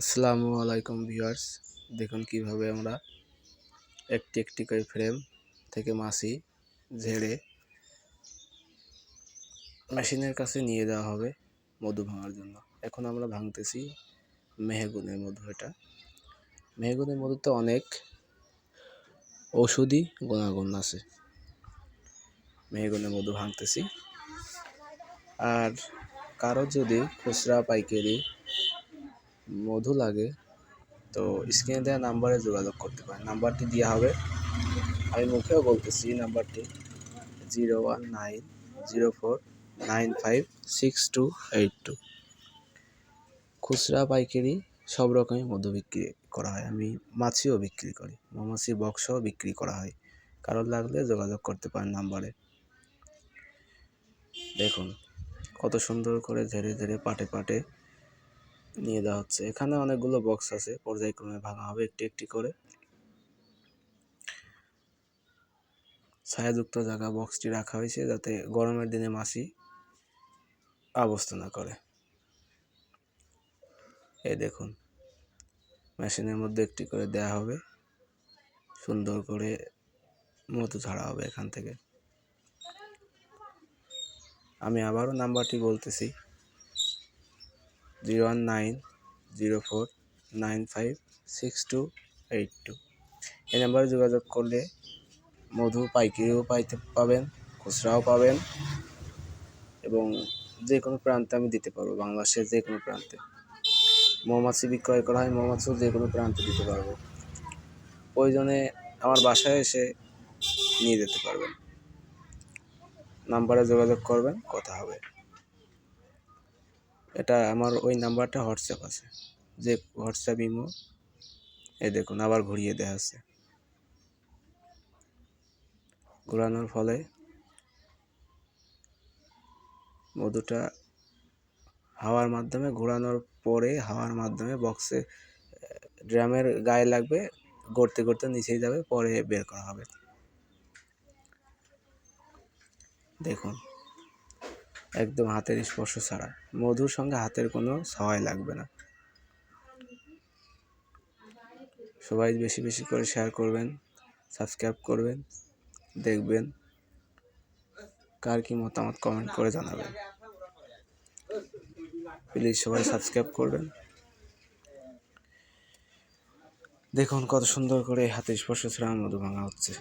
আসসালামু আলাইকুম ভিউয়ার্স। দেখুন কীভাবে আমরা একটি একটি করে ফ্রেম থেকে মাছি ঝেড়ে মেশিনের কাছে নিয়ে দেওয়া হবে মধু ভাঙার জন্য। এখন আমরা ভাঙতেছি মেহগুনের মধু এটা। মেহগুনের মধুতে অনেক ঔষধি গুণাগুণ আছে। মেহগুনের মধু ভাঙতেছি। আর কারও যদি খুচরা পাইকারি মধু লাগে, তো স্ক্রিনে দেওয়া নাম্বারে যোগাযোগ করতে পারেন। নাম্বারটি দেওয়া হবে। আমি মুখেও বলতেছি নাম্বারটি zero one nine zero four nine five six two eight two খুচরা, পাইকারি, সব রকমই মধু বিক্রি করা হয়। আমি মাছিও বিক্রি করি। মৌমাছি বক্সও বিক্রি করা হয়। কারোর লাগলে যোগাযোগ করতে পারেন নাম্বারে দেখুন, কত সুন্দর করে ধীরে ধীরে পাটে পাটে নিয়ে দেওয়া হচ্ছে। এখানে অনেকগুলো বক্স আছে, পর্যায়ক্রমে ভাঙা হবে একটি একটি করে। ছায়াযুক্ত জায়গা বক্সটি রাখা হয়েছে যাতে গরমের দিনে মাছি অবস্থা না করে। এই দেখুন, মেশিনের মধ্যে একটি করে দেয়া হবে। সুন্দর করে মতো ছাড়া হবে এখান থেকে। আমি আবারও নাম্বারটি বলতেছি। Zero one nine zero four nine five six two eight two. এই নাম্বারে যোগাযোগ করলে মধু পাইকারিও পাইতে পাবেন, খুচরাও পাবেন এবং যে কোনো প্রান্তে আমি দিতে পারব, বাংলাদেশের যে কোনো প্রান্তে। মৌমাছি বিক্রয় করা হয়, মৌমাছিও যে কোনো প্রান্তে দিতে পারব। প্রয়োজনে আমার বাসায় এসে নিয়ে যেতে পারবেন। নাম্বারে যোগাযোগ করবেন, কথা হবে। এটা আমার ওই নাম্বারটা হোয়াটসঅ্যাপ আছে। যে হোয়াটসঅ্যাপ ইমো, এই দেখুন, আবার ঘুরিয়ে দেওয়া আছে। ঘোরানোর ফলে মধুটা হাওয়ার মাধ্যমে, ঘোরানোর পরে হাওয়ার মাধ্যমে বক্সে ড্রামের গায়ে লাগবে, গড়তে গড়তে নিচেই যাবে, পরে বের করা হবে। দেখুন। একদম হাতের স্পর্শ ছাড়া। মধুর সঙ্গে হাতের কোনো সহায় লাগবে না। সবাই বেশি বেশি করে শেয়ার করবেন সাবস্ক্রাইব করবেন, দেখবেন। কার কি মতামত কমেন্ট করে জানাবেন। প্লিজ সবাই সাবস্ক্রাইব করবেন। দেখুন কত সুন্দর করে হাতের স্পর্শ ছাড়া মধু ভাঙা হচ্ছে।